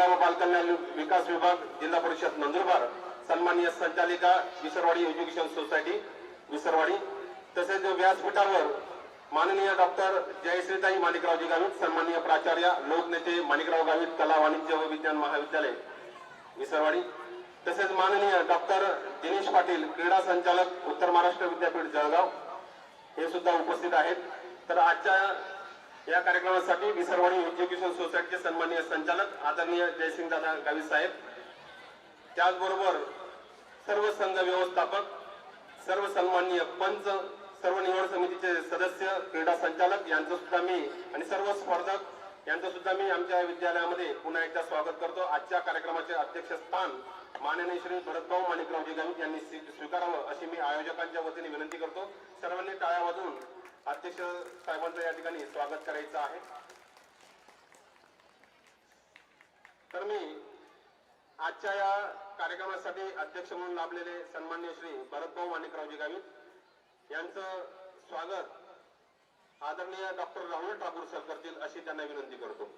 महिला व बालकल्याण विकास विभाग जिल्हा परिषद नंदुरबार सन्माननीय संचालिका विसरवाडी एज्युकेशन सोसायटी विसरवाडी तसेच व्यासपीठावर माननीय डॉक्टर जयश्रीताई माणिकरावजी गावित सन्माननीय प्राचार्य लोकनेते माणिकराव गावित कला वाणिज्य व विज्ञान महाविद्यालय विसरवाडी तसेच माननीय डॉक्टर दिनेश पाटील क्रीडा संचालक उत्तर महाराष्ट्र विद्यापीठ जळगाव हे सुद्धा उपस्थित आहेत. तर आजच्या या कार्यक्रमासाठी विसरवाडी एज्युकेशन सोसायटीचे सन्माननीय संचालक आदरणीय जयसिंग दादा गावी साहेब त्याचबरोबर सर्व संघ व्यवस्थापक सर्व सन्माननीय पंच सर्व निवड समितीचे सदस्य क्रीडा संचालक यांचं सुद्धा मी आणि सर्व स्पर्धक यांचं सुद्धा मी आमच्या विद्यालयामध्ये पुन्हा एकदा स्वागत करतो. आजच्या कार्यक्रमाचे अध्यक्षस्थान माननीय श्री भरतभाऊ माणिकरावजी गावित यांनी स्वीकारावं अशी मी आयोजकांच्या वतीने विनंती करतो. सर्वांनी टाळ्या वाजून अध्यक्ष साहेबांचं या ठिकाणी स्वागत करायचं आहे. तर मी आजच्या या कार्यक्रमासाठी अध्यक्ष म्हणून लाभलेले सन्मान्य श्री भरतभाऊ माणिकरावजी गावित यांचं स्वागत आदरणीय डॉक्टर राहुल ठाकूर सर करतील अशी त्यांना विनंती करतो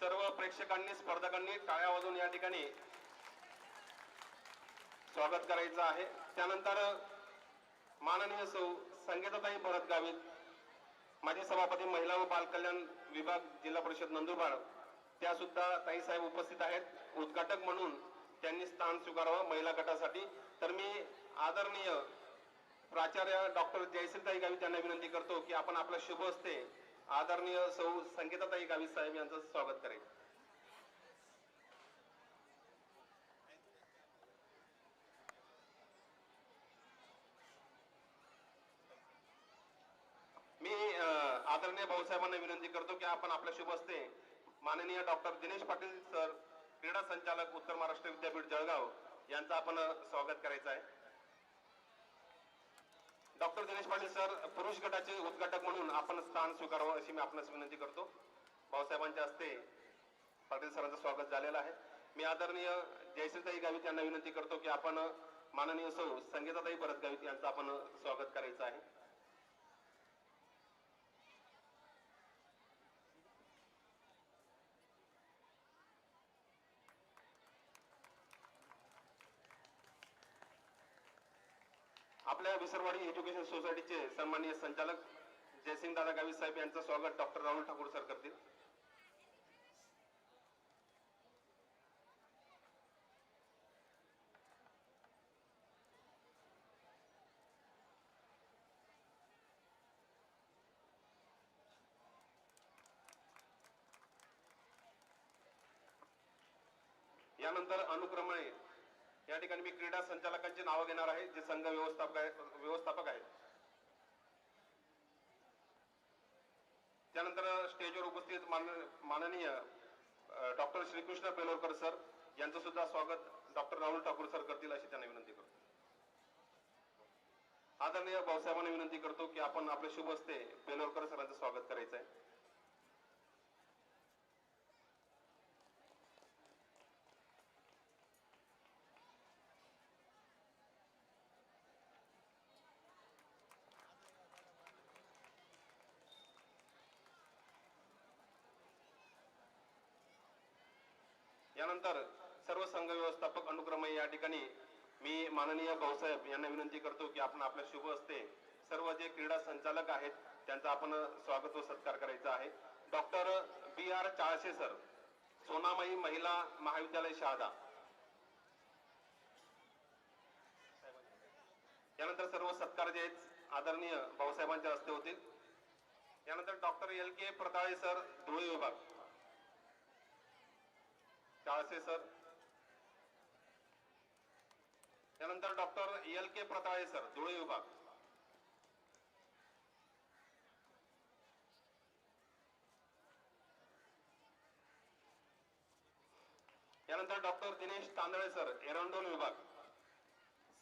सर्व प्रेक्षकांनी स्पर्धकांनी टाळ्या वाजून या ठिकाणी स्वागत करायचं आहे. त्यानंतर माननीय सौ संगीताताई भरत गावित माजी सभापती महिला व बालकल्याण विभाग जिल्हा परिषद नंदुरबार त्या सुद्धा ताई साहेब उपस्थित आहेत. उद्घाटक म्हणून त्यांनी स्थान स्वीकारावं महिला गटासाठी. तर मी आदरणीय प्राचार्य डॉक्टर जयश्रीताई गावित यांना विनंती करतो की आपण आपल्या शुभ हस्ते आदरणीय सौ संगीताताई गावित साहेब यांचं स्वागत करेल मी अं, आदरणीय भाऊसाहेबांना विनंती करतो की आपण आपल्या शुभ हस्ते माननीय डॉक्टर दिनेश पाटील सर क्रीडा संचालक उत्तर महाराष्ट्र विद्यापीठ जळगाव यांचं आपण स्वागत करायचं आहे. डॉक्टर दिनेश पाटील सर पुरुष गटाचे उद्घाटक म्हणून आपण स्थान स्वीकारावं अशी मी आपणास विनंती करतो. भाऊसाहेबांच्या हस्ते पाटील सरांचं स्वागत झालेलं आहे. मी आदरणीय जयश्रीताई गावित यांना विनंती करतो की आपण माननीय सौ संगीताताई परत गावित यांचं आपण स्वागत करायचं आहे. आपल्या एज्युकेशन सोसायटीचे सन्माननीय संचालक जयसिंग दादा गावी साहेब यांचं स्वागत डॉक्टर राहुल ठाकूर सर करतील. यानंतर अनुक्रमे या ठिकाणी मी क्रीडा संचालकांची नावं घेणार आहे जे संघ व्यवस्थापक आहे- व्यवस्थापक आहेत. त्यानंतर स्टेजवर उपस्थित माननीय डॉक्टर श्रीकृष्ण पेलोरकर सर यांचं सुद्धा स्वागत डॉक्टर राहुल ठाकूर सर करतील अशी त्यांना विनंती करतो. आदरणीय भाऊसाहेबांना विनंती करतो की आपण आपले शुभ हस्ते पेलोरकर सरांचं स्वागत करायचं आहे यानंतर सर्व संघ व्यवस्थापक अनुक्रम या ठिकाणी मी माननीय भाऊसाहेब यांना विनंती करतो की आपण आपल्या शुभ असते सर्व जे क्रीडा संचालक आहेत त्यांचा आपण स्वागत व सत्कार करायचा आहे. Doctor B R Chalse sir Sonamai महिला महाविद्यालय शहादा. यानंतर सर्व सत्कार जे आहेत आदरणीय भाऊसाहेबांच्या हस्ते होतील. यानंतर doctor L K Pratale sir Dhule विभाग. चाळसे सर. त्यानंतर doctor L K Pratale sir Dhule विभाग. त्यानंतर डॉक्टर दिनेश तांदळे सर एरंडोल विभाग.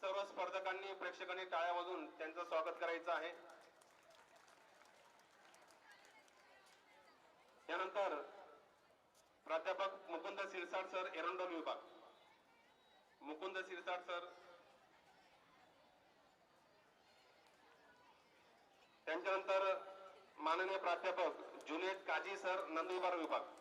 सर्व स्पर्धकांनी प्रेक्षकांनी टाळ्या वाजून त्यांचं स्वागत करायचं आहे. त्यानंतर प्राध्यापक मुकुंद सिरसाट सर एरंडोल विभाग. मुकुंद सिरसाट सर. त्यांच्यानंतर माननीय प्राध्यापक जुनेद काजी सर नंदुरबार विभाग.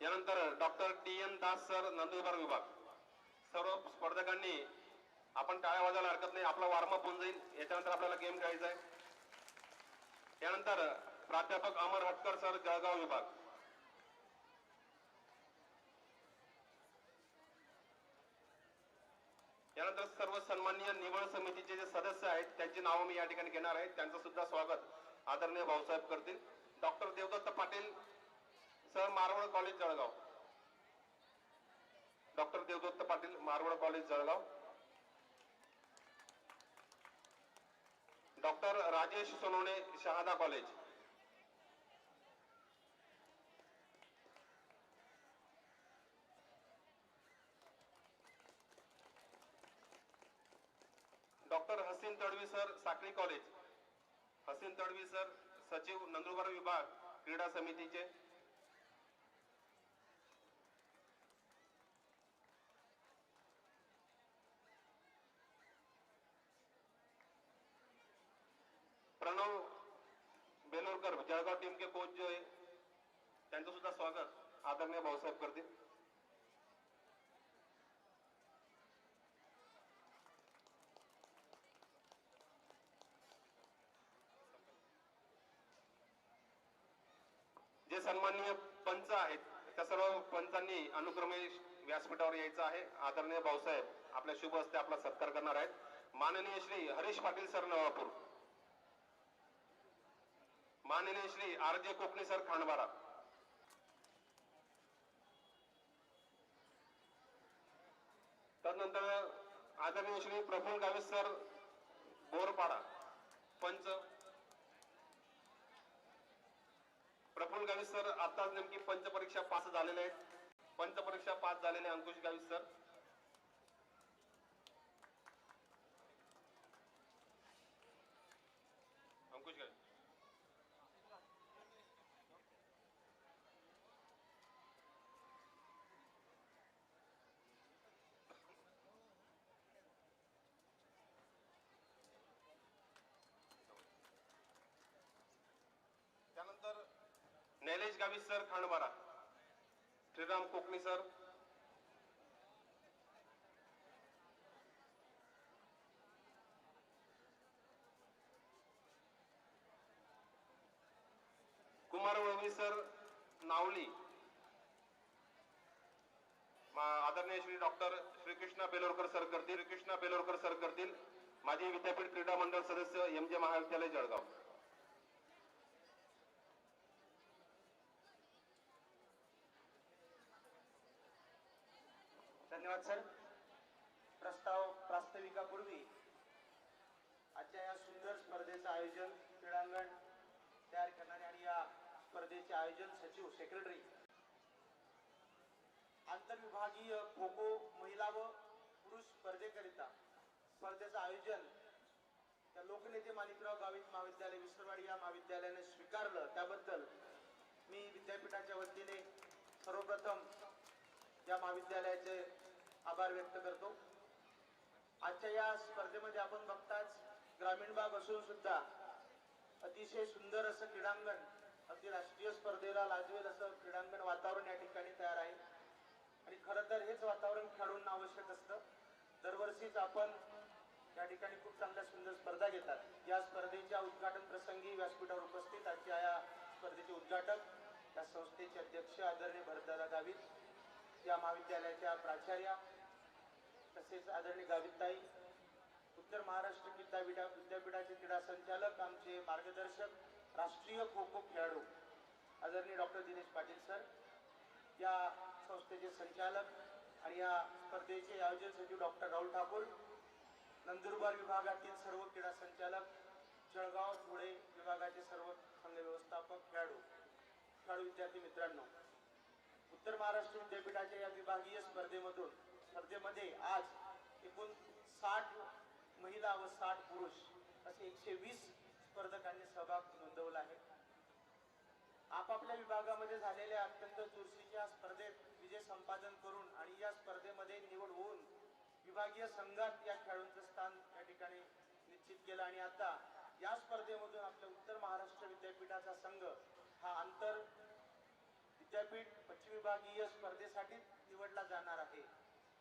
यानंतर doctor T N Das sir Nandurbar विभाग. सर्व स्पर्धकांनी आपण टाळ्या वाजायला हरकत नाही. आपला वॉर्मअप होऊन जाईल. याच्यानंतर आपल्याला गेम खेळायचा आहे. त्यानंतर प्राध्यापक अमर हटकर सर जळगाव विभाग. यानंतर सर्व सन्माननीय निवड समितीचे जे सदस्य आहेत त्यांची नावं मी या ठिकाणी घेणार आहे. त्यांचं सुद्धा स्वागत आदरणीय भाऊसाहेब करतील. Doctor Devdatta Patil sir Marwad college Jalgaon. Doctor Devdatta Patil Marwad college Jalgaon. Doctor Rajesh Sonawane Shahada college. Doctor Haseen Tadvi sir साखळी कॉलेज. हसीन तडवी सर सचिव नंदुरबार विभाग क्रीडा समितीचे. बेलोरकर जळगाव टीम के कोच जो आहे त्यांचं सुद्धा स्वागत आदरणीय भाऊसाहेब करतील. जे सन्माननीय पंच आहेत त्या सर्व पंचांनी अनुक्रमे व्यासपीठावर यायचं आहे. आदरणीय भाऊसाहेब आपल्या शुभ हस्ते आपला सत्कार करणार आहेत. माननीय श्री हरीश पाटील सर नवापूर. माननीय Shri R J Kokane sir Khandwara तदनंतर आदरणीय श्री प्रफुल्ल गावित सर बोरपाडा पंच. प्रफुल्ल गावित सर आताच नेमकी पंच परीक्षा पास झालेले आहेत. पंच परीक्षा पास झालेले अंकुश गावित सर अंकुश गावित त्यानंतर Nailesh Gavit sir Khandwara. Shriram Kokani sir. Kumar Valvi sir Navli. आदरणीय श्री डॉक्टर श्रीकृष्णा बेलोरकर सर करतील. श्रीकृष्णा बेलोरकर सर करतील. माजी विद्यापीठ क्रीडा मंडळ सदस्य एम जे महाविद्यालय जळगाव. धन्यवाद सर. प्रस्ताव प्रास्ताविकापूर्वी आजच्या या सुंदर स्पर्धेचं आयोजन क्रीडांगण तयार करणारे आणि या स्पर्धेचे आयोजन सचिव सेक्रेटरी आंतरविभागीय खो खो महिला व पुरुष स्पर्धेकरिता स्पर्धेचं आयोजन त्या लोकनेते माणिकराव गावित महाविद्यालय विसरवाडी या महाविद्यालयाने स्वीकारलं. त्याबद्दल मी विद्यापीठाच्या वतीने सर्वप्रथम या महाविद्यालयाचे आभार व्यक्त करतो. आजच्या या स्पर्धेमध्ये आपण बघताच ग्रामीण भाग असून सुद्धा अतिशय सुंदर असं क्रीडांगण अगदी राष्ट्रीय स्पर्धेला लाजवेल असं क्रीडांगण वातावरण या ठिकाणी तयार आहे. आणि खरं तर हेच वातावरण खेळूंना आवश्यक असतं. दरवर्षीच आपण या ठिकाणी खूप चांगल्या सुंदर स्पर्धा घेतात. या स्पर्धेच्या उद्घाटन प्रसंगी व्यासपीठावर उपस्थित आजच्या या स्पर्धेचे उद्घाटक या संस्थेचे अध्यक्ष आदरणीय भरतदादा गावित या महाविद्यालयाच्या प्राचार्या तसेच आदरणीय गावितताई उत्तर महाराष्ट्र विद्यापीठा विद्यापीठाचे क्रीडा संचालक आमचे मार्गदर्शक राष्ट्रीय खो खो खेळाडू आदरणीय डॉक्टर दिनेश पाटील सर या संस्थेचे संचालक आणि या स्पर्धेचे आयोजन सचिव डॉक्टर राहुल ठाकूर नंदुरबार विभागातील सर्व क्रीडा संचालक जळगाव धुळे विभागाचे सर्व संघ व्यवस्थापक खेळाडू खेळाडू विद्यार्थी मित्रांनो उत्तर महाराष्ट्र विद्यापीठाच्या या विभागीय स्पर्धेमधून स्पर्धेमध्ये आज एकूण साठ महिला व साठ पुरुष असे एकशे वीस स्पर्धकांनी सहभाग नोंदवला आहे. आपापल्या विभागामध्ये झालेल्या अत्यंत चुरशीच्या स्पर्धेत विजय संपादन करून आणि या स्पर्धेमध्ये निवड होऊन विभागीय संघात या खेळाडूंचं स्थान या ठिकाणी निश्चित केलं. आणि आता या स्पर्धेमधून आपल्या उत्तर महाराष्ट्र विद्यापीठाचा संघ हा आंतर विद्यापीठ पश्चिम विभागीय स्पर्धेसाठी निवडला जाणार आहे.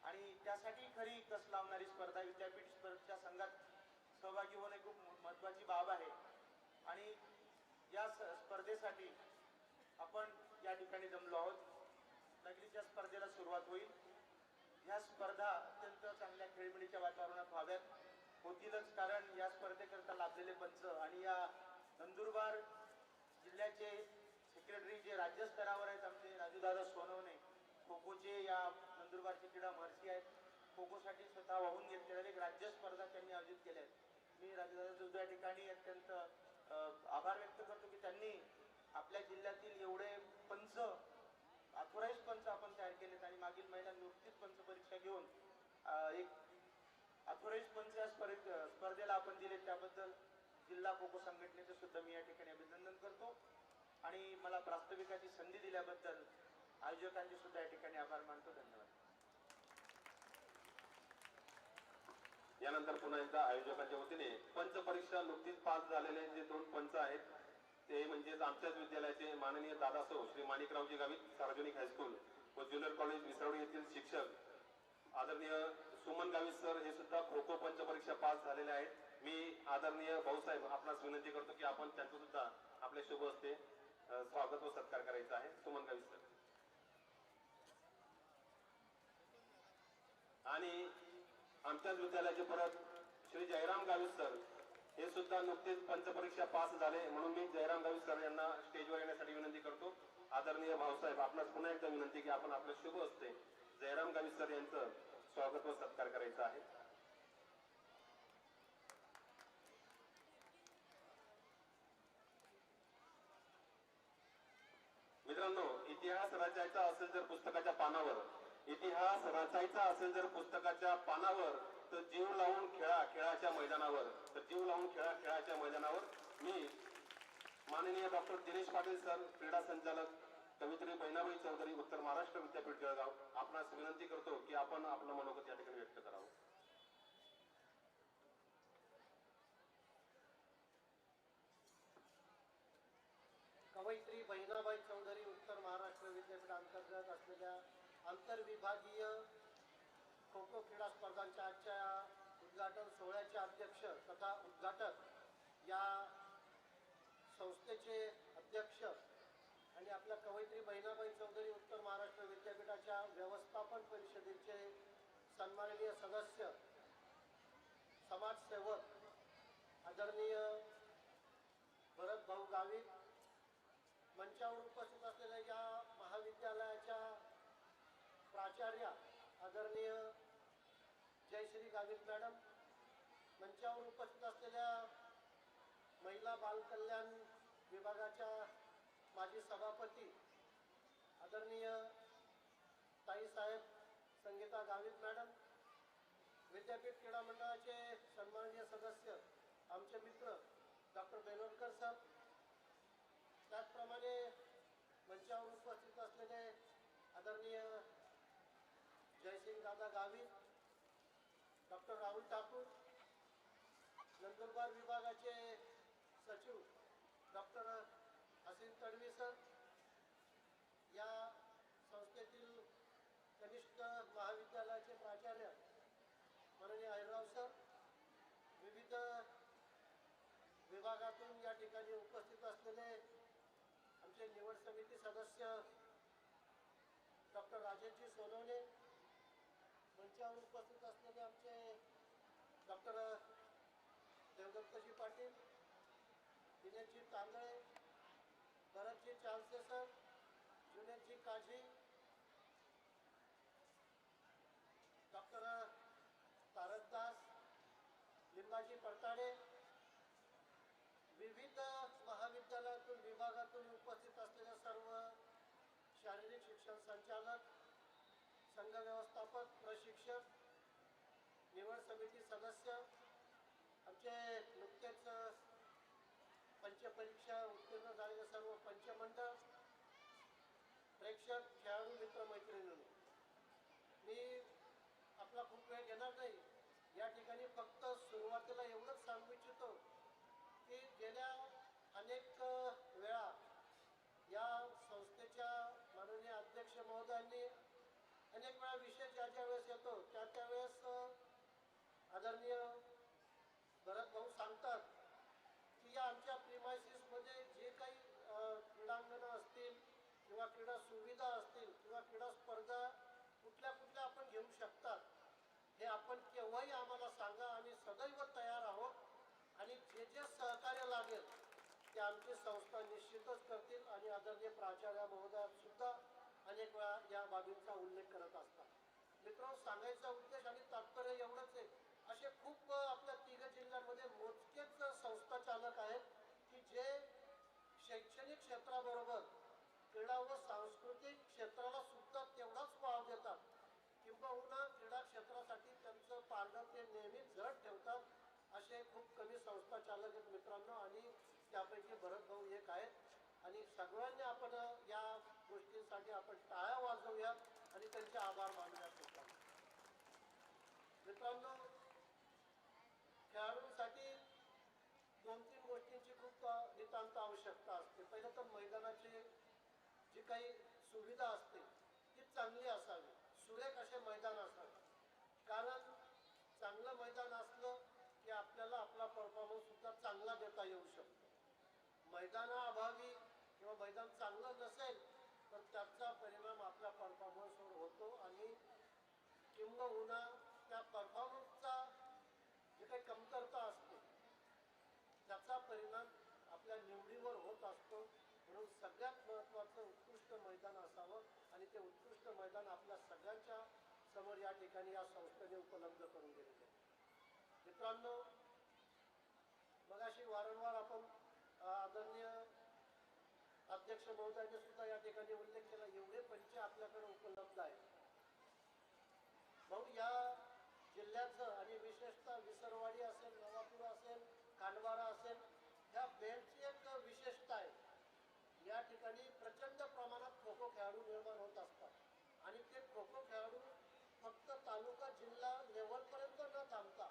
आणि त्यासाठी खरी कस लावणारी स्पर्धा विद्यापीठ स्पर्धेच्या संघात सहभागी होणे खूप महत्वाची बाब आहे. आणि या स- स्पर्धेसाठी आपण या ठिकाणी जमलो आहोत. नगरीच्या स्पर्धेला सुरुवात होईल. ह्या स्पर्धा अत्यंत चांगल्या खेळमेळीच्या वातावरणात व्हाव्यात. होतीलच कारण या स्पर्धेकरता लाभलेले पंच आणि या नंदुरबार जिल्ह्याचे सेक्रेटरी जे राज्यस्तरावर आहेत आमचे राजूदादा सोनवणे खो खोचे या नंदुरबारची क्रीडा महर्षी आहेत. खो खोसाठी स्वतः वाहून घेतलेल्या एक राज्य स्पर्धा त्यांनी आयोजित केल्या आहेत. मी राजदादा या ठिकाणी अत्यंत आभार व्यक्त करतो की त्यांनी आपल्या जिल्ह्यातील एवढे पंच अथोराईज पंच आपण तयार केलेत आणि मागील महिला नुकतीच पंच परीक्षा घेऊन एक अथोराईज पंच या स्पर्धेत स्पर्धेला आपण दिले त्याबद्दल जिल्हा खो खो संघटनेचं सुद्धा मी या ठिकाणी अभिनंदन करतो. आणि मला प्रास्ताविकाची संधी दिल्याबद्दल आयोजकांचे सुद्धा या ठिकाणी आभार मानतो. धन्यवाद. यानंतर पुन्हा एकदा आयोजकांच्या वतीने पंच परीक्षा नुकतीच पास झालेले जे दोन पंच आहेत ते म्हणजेच आमच्याच विद्यालयाचे माननीय दादासो श्री माणिकरावजी गावित सार्वजनिक हायस्कूल व ज्युनियर कॉलेज विसरवडी येथील शिक्षक आदरणीय सुमन गावित सर हे सुद्धा खो खो पंच परीक्षा पास झालेले आहेत. मी आदरणीय भाऊसाहेब आपणास विनंती करतो की आपण त्यांचं सुद्धा आपल्या शुभ हस्ते स्वागत व सत्कार करायचा आहे. सुमन गावित सर. आणि आमच्याच विद्यालयाचे परत श्री जयराम गावित सर हे सुद्धा नुकतेच पंचपरीक्षा पास झाले म्हणून मी जयराम गावित सर यांना स्टेजवर येण्यासाठी विनंती करतो. आदरणीय भाऊसाहेब आपणास पुन्हा एकदा विनंती की आपण आपलं शुभ असते जयराम गावित सर यांचं स्वागत व सत्कार करायचा आहे. मित्रांनो इतिहास रचायचा असेल तर पुस्तकाच्या पानावर इतिहास रचायचा असेल जर पुस्तकाच्या पानावर तर जीव लावून खेळा खेळाच्या मैदानावर. तर जीव लावून खेळा खेळाच्या मैदानावर मी माननीय डॉक्टर दिनेश पाटील सर क्रीडा संचालक कवित्री बहिणाबाई चौधरी उत्तर महाराष्ट्र विद्यापीठ जळगाव आपणास विनंती करतो की आपण आपलं मनोगत या ठिकाणी व्यक्त करावं कवयित्री बहिणाबाई चौधरी उत्तर महाराष्ट्र विद्यापीठ अंतर्गत असलेल्या आंतरविभागीय खो खो क्रीडा स्पर्धांच्या आजच्या उद्घाटन सोहळ्याचे अध्यक्ष तथा उद्घाटक या संस्थेचे अध्यक्ष आणि आपल्या कवयित्री बहिणाबाई चौधरी उत्तर महाराष्ट्र विद्यापीठाच्या व्यवस्थापन परिषदेचे सन्माननीय सदस्य समाजसेवक आदरणीय भरत भाऊ गावित मंचावर उपस्थित असलेल्या या महाविद्यालयाच्या प्राचार्या आदरणीय जयश्री गावित मॅडम मंचावर उपस्थित असलेल्या महिला बालकल्याण विभागाच्या माजी सभापती आदरणीय ताईसाहेब संगीता गावित मॅडम विद्यापीठ क्रीडा मंडळाचे सन्माननीय सदस्य आमचे मित्र डॉक्टर बेलोरकर सर त्याचप्रमाणे मंचावर उपस्थित असलेले आदरणीय जयसिंग दादा गावित डॉक्टर राहुल ठाकूर नंदुरबार विभागाचे सचिव डॉक्टर हसीन तडवी सर या संस्थेतील कनिष्ठ महाविद्यालयाचे प्राचार्य माननीय अहिरराव सर विविध विभागातून या ठिकाणी उपस्थित असलेले आमचे निवड समिती सदस्य डॉक्टर राजेशजी सोनवणे मंचावर उपस्थित असलेले आमचे doctor Devdattji Patil Vinayji Tandale Bharatji Chalse sir Junedji Kazi doctor Tarakdas Limbaji Padtale विविध महाविद्यालयातून विभागातून उपस्थित असलेल्या सर्व शारीरिक शिक्षण संचालक संघ व्यवस्थापक प्रशिक्षक समिती सदस्य आमचे नुकतेच पंचपरीक्षा उत्तीर्ण झालेले सर्व पंचमंडळ प्रेक्षक खेळाडू मित्रमैत्रिणींनो मी आपला खूप वेळ घेणार नाही. या ठिकाणी फक्त सुरुवातीला एवढंच सांगू इच्छितो की गेल्या अनेक वेळा या संस्थेच्या माननीय अध्यक्ष महोदयांनी अनेक वेळा विषय ज्या ज्या वेळेस येतो त्या त्यावेळेस आदरणीय भरत भाऊ सांगतात की या आमच्या प्रिमायसिसमध्ये जे काही क्रीडांगणं असतील किंवा क्रीडा सुविधा असतील किंवा क्रीडा स्पर्धा कुठल्या कुठल्या आपण घेऊ शकतात हे आपण केव्हाही आम्हाला सांगा. आणि सदैव तयार आहोत आणि जे जे सहकार्य लागेल ते आमची संस्था निश्चितच करतील आणि आदरणीय प्राचार्य महोदयासुद्धा अनेक वेळा या बाबींचा उल्लेख करत असतात. मित्रांनो सांगायचा उद्देश आणि तात्पर्य एवढंच आहे असे खूप आपल्या तिघ जिल्ह्यांमध्ये मोजकेच संस्था चालक आहेत की जे शैक्षणिक क्षेत्राबरोबर क्रीडा व सांस्कृतिक क्षेत्राला सुद्धा तेवढाच वाव देतात. किंबहुना क्रीडा क्षेत्रासाठी त्यांचं पारडं ते नेहमी जड ठेवतात असे खूप कमी संस्था चालक आहेत मित्रांनो. आणि त्यापैकी भरत भाऊ एक आहेत. आणि सगळ्यांनी आपण या गोष्टींसाठी आपण टाळ्या वाजवूया आणि त्यांचे आभार मानूयात मित्रांनो मित्रांनो खेळाडूंसाठी दोन तीन गोष्टींची खूप अ, नितांत आवश्यकता असते पहिलं तर मैदानाची जी काही सुविधा असते ती चांगली असावी. सुरेख असे मैदान असावे? कारण चांगलं मैदान असलं की आपल्याला आपला परफॉर्मन्स सुद्धा चांगला देता येऊ शकतो. मैदानाअभावी किंवा मैदान चांगलं नसेल तर त्याचा परिणाम आपल्या परफॉर्मन्सवर होतो आणि किंबहुना त्या परफॉर्मन्सचा जे काही कमतरता असते त्याचा परिणाम आपल्या निवडीवर होत असतो. म्हणून सगळ्यात असावं उत्कृष्ट मैदान आपल्या सगळ्यांच्या समोर या ठिकाणी या संस्थेने उपलब्ध करून दिलेले आहे. मित्रांनो मगाशी वारंवार आपण आदरणीय अध्यक्ष महोदयाने सुद्धा या ठिकाणी उल्लेख केला एवढे पंच आपल्याकडे उपलब्ध आहेत. भाऊ या जिल्ह्याचं आणि विशेषतः विसरवाडी असेल नवापूर असेल कांडवारा असेल या बेल्टची एक विशेषता आहे या ठिकाणी प्रचंड प्रमाणात खो खो खेळाडू निर्माण होत असतात आणि ते खो खो खेळाडू फक्त तालुका जिल्हा लेवलपर्यंत न थांबता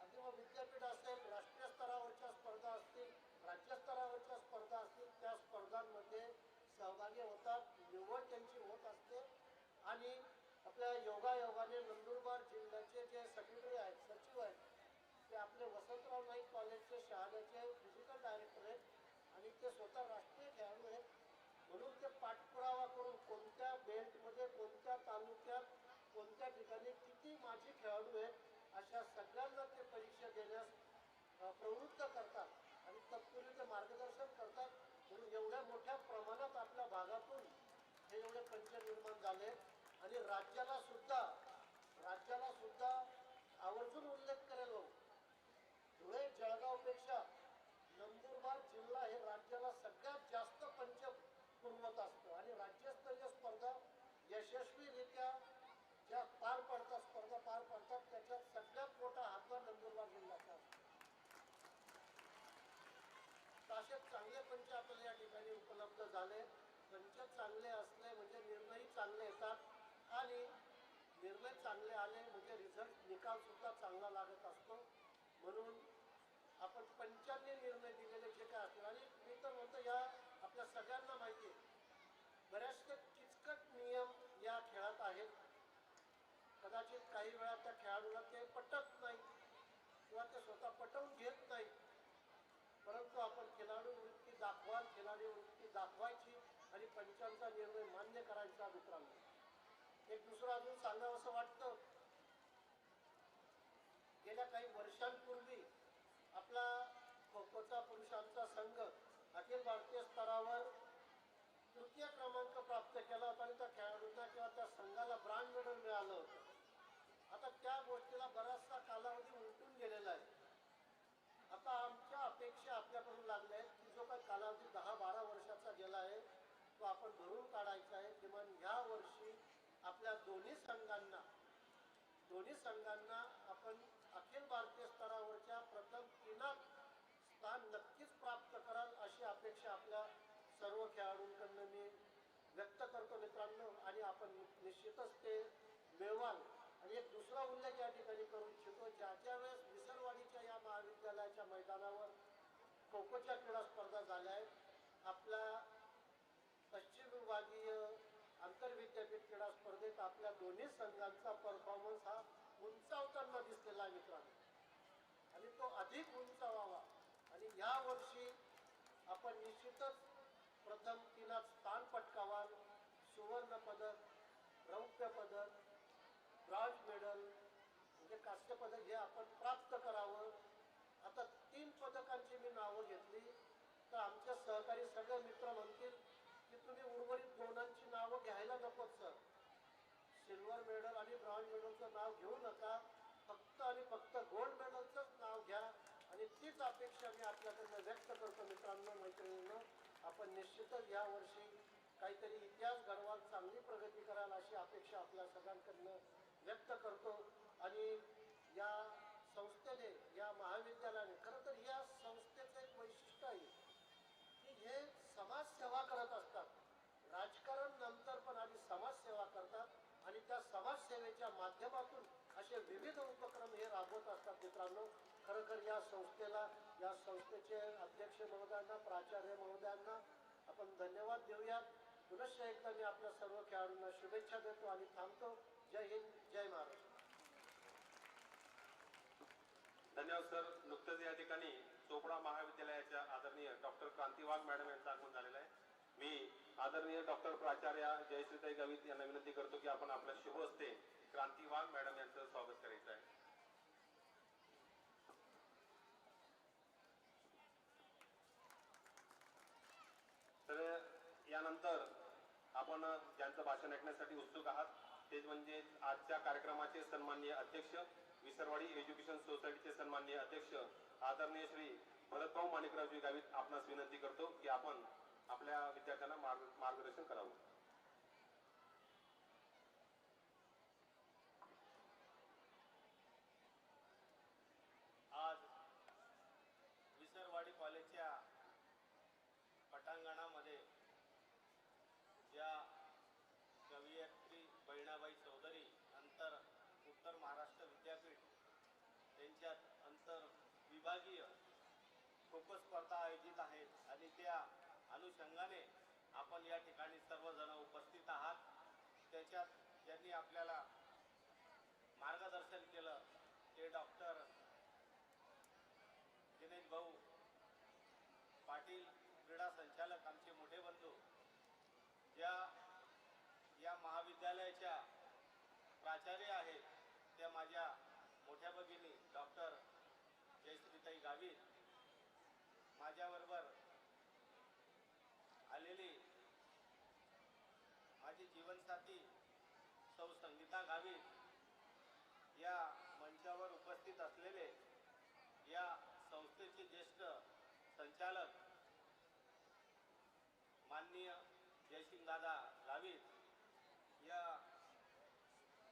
अगदी मग विद्यापीठ असेल राष्ट्रीय स्तरावरच्या स्पर्धा असतील राज्यस्तरावरच्या स्पर्धा असतील त्या स्पर्धांमध्ये सहभागी होतात निवड त्यांची होत असते आणि आपल्या योगायोगाने नंदुरबार जिल्ह्याचे जे सेक्रेटरी आहेत सचिव आहेत ते आपले वसंतराव नाईक कॉलेजचे शहाण्याचे फिजिकल डायरेक्टर आहेत आणि ते स्वतः राष्ट्रीय खेळाडू आहेत. म्हणून ते पाठपुरावा करून कोणत्या बेल्टमध्ये कोणत्या तालुक्यात कोणत्या ठिकाणी किती माझी खेळाडू आहेत अशा सगळ्यांना ते परीक्षा देण्यास प्रवृत्त करतात आणि तत्पूर्वी ते मार्गदर्शन करतात. म्हणून एवढ्या मोठ्या प्रमाणात आपल्या भागातून हे एवढे पंच निर्माण झाले आणि राज्याला सुद्धा राज्याला सुद्धा आवर्जून उल्लेख करेल हो. धुळे जळगावपेक्षा नंदुरबार जिल्हा हे राज्याला सगळ्यात जास्त पंच पुरवत असतो. आणि राज्यस्तरीय स्पर्धा यशस्वीरित्या ज्या पार पडतात स्पर्धा पार पडतात त्याच्यात सगळ्यात मोठा हातभार नंदुरबार जिल्ह्याचा असतो. असे चांगले पंच आपल्याला या ठिकाणी उपलब्ध झाले पंच चांगले असले म्हणजे निर्णयही चांगले चांगले आले म्हणजे रिझल्ट निकाल सुद्धा चांगला लागत असतो. म्हणून आपण पंचांनी निर्णय दिलेले जे काय असतील आणि मी तर म्हणतो या आपल्या सगळ्यांना माहिती आहे बऱ्याचशे किचकट नियम या खेळात आहेत. कदाचित काही वेळा त्या खेळाडूला ते पटत नाही किंवा ते स्वतः पटवून घेत नाही. परंतु आपण खेळाडू वृत्ती दाखवाल खेळाडू वृत्ती दाखवायची आणि पंचांचा निर्णय मान्य करायचा मित्रांनो एक दुसरं अजून सांगावं असं वाटतं गेल्या काही वर्षांपूर्वी महिला खो खोचा पुरुषांचा संघ अखिल भारतीय स्तरावर तृतीय क्रमांक प्राप्त केला होता आणि त्या खेळाडूंना किंवा त्या संघाला ब्रांड मेडल मिळालं होतं. आता त्या गोष्टीला बराचसा कालावधी उलटून गेलेला आहे. आता आमच्या अपेक्षा आपल्याकडून लागल्या आहेत की जो काही कालावधी दहा बारा वर्षाचा गेला आहे तो आपण भरून काढायचा आहे. किमान ह्या वर्षी आपल्या दोन्ही संघांना दोन्ही संघांना आपण अखिल भारतीय स्तरावरच्या प्रथम तीनात स्थान नक्कीच प्राप्त कराल अशी अपेक्षा आपल्या सर्व खेळाडूंकडनं मी व्यक्त करतो मित्रांनो आणि आपण निश्चितच ते मिळवाल आणि एक दुसरा उल्लेख या ठिकाणी करू इच्छितो ज्या ज्या वेळेस विसरवाडीच्या या महाविद्यालयाच्या मैदानावर खो खोच्या क्रीडा स्पर्धा झाल्या आहेत आपल्या पश्चिम विभागीय आंतरविद्यापीठ क्रीडा स्पर्धेत आपल्या दोन्ही संघांचा परफॉर्मन्स हा उंचावताना दिसलेला आहे मित्रांनो. आणि तो अधिक उंचावावा. आणि या वर्षी आपण निश्चितच प्रथम तिला स्थान पटकावा सुवर्ण पदक रौप्य पदक ब्रॉन्झ मेडल म्हणजे कांस्य पदक हे आपण प्राप्त करावं. आता तीन पदकांची मी नावं घेतली. तर आमच्या सहकारी सगळे मित्र म्हणतील की तुम्ही उर्वरित दोनांची नावं घ्यायला नकोत सर सिल्वर मेडल आणि ब्रॉन्ज मेडलचं नाव घेऊ नका. फक्त आणि फक्त गोल्ड मेडलचंच नाव घ्या. आणि तीच अपेक्षा मी आपल्याकडनं व्यक्त करतो मित्रांनो मैत्रिणींनो. आपण निश्चितच यावर्षी काहीतरी इतिहास घडवा अशी अपेक्षा आपल्या सगळ्यांकडनं व्यक्त करतो. आणि या संस्थेने या महाविद्यालयाने खरं तर या संस्थेचं एक वैशिष्ट्य आहे की हे समाजसेवा करत असतात. राजकारण नंतर पण आधी समाजसेवा करतात आणि त्या समाजसेवेच्या माध्यमातून असे विविध उपक्रम हे राबवत असतात मित्रांनो. खरोखर या संस्थेला या संस्थेचे अध्यक्ष महोदयांना प्राचार्य महोदयांना आपण धन्यवाद देऊयात. पुनश्च एकदा मी आपल्या सर्व खेळाडूंना शुभेच्छा देतो आणि थांबतो. जय हिंद जय महाराष्ट्र. धन्यवाद सर. नुकतंच या ठिकाणी चोपडा महाविद्यालयाच्या आदरणीय डॉक्टर क्रांती वाघ मॅडम यांचं आगमन झालेलं आहे. मी आदरणीय डॉक्टर प्राचार्य जयश्रीताई गावित यांना विनंती करतो की आपण आपल्या शुभ हस्ते क्रांती वाघ मॅडम यांचं स्वागत करायचं आहे तर यानंतर आपण ज्यांचं भाषण ऐकण्यासाठी उत्सुक आहात ते म्हणजे आजच्या कार्यक्रमाचे सन्माननीय अध्यक्ष विसरवाडी एज्युकेशन सोसायटीचे सन्माननीय अध्यक्ष आदरणीय श्री भरतभाऊ माणिकरावजी गावित आपणास विनंती करतो की आपण आपल्या विद्यार्थ्यांना मार्ग मार्गदर्शन करावं आज विसरवाडी कॉलेजच्या पटांगणामध्ये ज्या कवयित्री बहिणाबाई चौधरी अंतर उत्तर महाराष्ट्र विद्यापीठ त्यांच्यात अंतर विभागीय खो स्पर्धा आयोजित आहेत आणि त्या अनुषंगाने आपण या ठिकाणी सर्वजण उपस्थित आहात. त्याच्यात ज्यांनी आपल्याला मार्गदर्शन केलं ते डॉक्टर दिनेश भाऊ पाटील क्रीडा संचालक आमचे मोठे बंधू ज्या या महाविद्यालयाच्या प्राचार्य आहेत त्या माझ्या मोठ्या भगिनी डॉक्टर जयश्रीताई गावित माझ्याबरोबर आलेली साथी सौ संगीता गावित या मंचावर उपस्थित असलेले या संस्थेचे ज्येष्ठ संचालक माननीय जयसिंग दादा या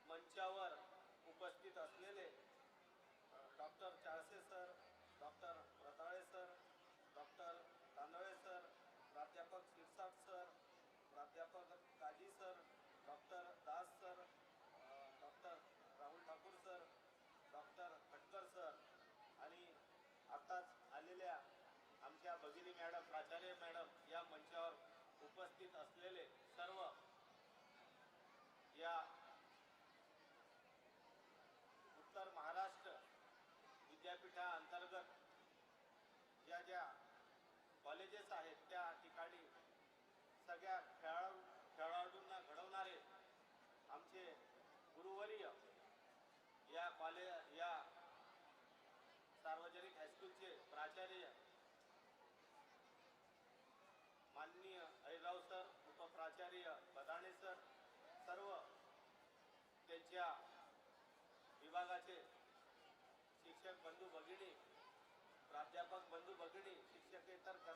मंचावर उपस्थित असलेले doctor Chalse sir doctor Ratale sir doctor Tandale sir प्राध्यापक शिरसाट सर प्राध्यापक Kazi sir doctor Das sir doctor Rahul Thakur sir doctor Khatkar sir आणि आत्ताच आलेल्या आमच्या भगिनी मॅडम प्राचार्य मॅडम या मंचावर उपस्थित असलेले सर्व या उत्तर महाराष्ट्र विद्यापीठाअंतर्गत ज्या ज्या कॉलेजेस आहेत त्या ठिकाणी सगळ्या खेळाडू खेळाडूंना घडवणारे आमचे गुरुवर्य या कॉले या सार्वजनिक हायस्कूलचे प्राचार्य माननीय हरिराव सर उपप्राचार्य बदाणे सर सर्व त्यांच्या विभागाचे शिक्षक